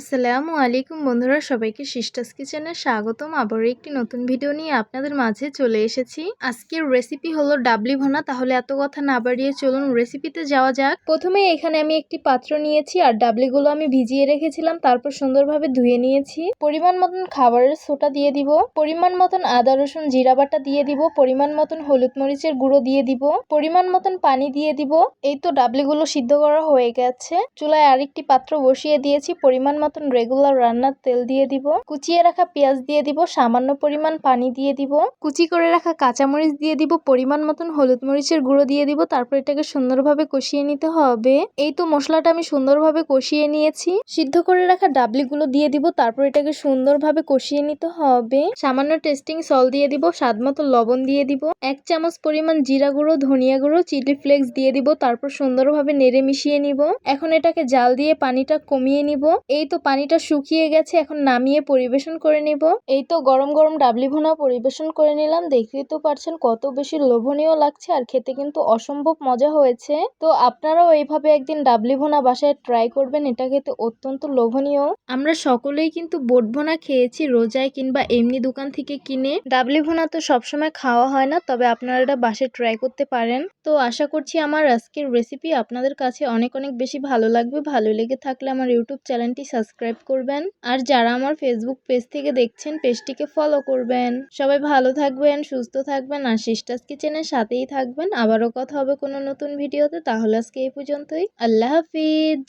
আসসালামু আলাইকুম বন্ধুরা, সবাইকে সিস্টাস কিচেনে স্বাগতম। আবারও একটি নতুন ভিডিও নিয়ে আপনাদের মাঝে চলে এসেছি। আজকের রেসিপি হলো ডাবলি ভনা, তাহলে এত কথা না বাড়িয়ে চলুন রেসিপিতে যাওয়া যাক। প্রথমে এখানে আমি একটি পাত্র নিয়েছি, আর ডাবলিগুলো আমি ভিজিয়ে রেখেছিলাম, তারপর সুন্দরভাবে ধুয়ে নিয়েছি। পরিমাণ মতন খাবারের সোটা দিয়ে দিব, পরিমাণ মতন আদা, রসুন, জিরা বাটা দিয়ে দিব, পরিমাণ মতন হলুদ মরিচের গুঁড়ো দিয়ে দিব, পরিমাণ মতন পানি দিয়ে দিব। এই তো ডাবলিগুলো সিদ্ধ করা হয়ে গেছে। চুলায় আরেকটি পাত্র বসিয়ে দিয়েছি, পরিমাণ মতন রেগুলার রান্নার তেল দিয়ে দিব, কুচিয়ে রাখা পেঁয়াজ দিয়ে দিব, সামান্য পরিমাণ পানি দিয়ে দিব, কুচি করে রাখা কাঁচামরিচ দিয়ে দিব, পরিমাণ মতন হলুদ মরিচের গুঁড়ো দিয়ে দিব, তারপর এটাকে সুন্দরভাবে কষিয়ে নিতে হবে। এই তো মশলাটা আমি সুন্দরভাবে কষিয়ে নিয়েছি। সিদ্ধ করে রাখা ডাবলিগুলো দিয়ে দিব, তারপর এটাকে সুন্দরভাবে কষিয়ে নিতে হবে। সামান্য টেস্টিং সল দিয়ে দিব, স্বাদ মতো লবণ দিয়ে দিব, এক চামচ পরিমাণ জিরা গুঁড়ো, ধনিয়া গুঁড়ো চিলি ফ্লেক্স দিয়ে দিব, তারপর সুন্দরভাবে নেড়ে মিশিয়ে নিব। এখন এটাকে জাল দিয়ে পানিটা কমিয়ে নিব। এই তো পানিটা শুকিয়ে গেছে, এখন নামিয়ে পরিবেশন করে নিব। এই তো গরম গরম ডাবলি ভুনা পরিবেশন করে নিলাম। দেখতেই তো পারছেন কত বেশি লোভনীয় লাগছে আর খেতে কিন্তু অসম্ভব মজা হয়েছে। তো আপনারাও এইভাবে একদিন ডাবলি ভুনা বাসায় ট্রাই করবেন, এটা খেতে অত্যন্ত লোভনীয়। আমরা সকলেই কিন্তু বোট ভুনা খেয়েছি রোজায় কিংবা এমনি দোকান থেকে কিনে। ডাবলি ভুনা তো সবসময় খাওয়া হয় না, তবে আপনারা এটা বাসায় ট্রাই করতে পারেন। তো আশা করছি আমার আজকের রেসিপি আপনাদের কাছে অনেক অনেক বেশি ভালো লাগবে। ভালো লেগে থাকলে আমার ইউটিউব চ্যানেলটি সাবস্ক্রাইব করবেন। আর যারা আমার ফেসবুক পেজ থেকে দেখছেন পেজটিকে ফলো করবেন। সবাই ভালো থাকবেন, সুস্থ থাকবেন, আর সিস্টাস কিচেনের সাথেই থাকবেন। আবারও কথা হবে কোনো নতুন ভিডিওতে তাহলে আজকে এই পর্যন্তই। আল্লাহ হাফিজ।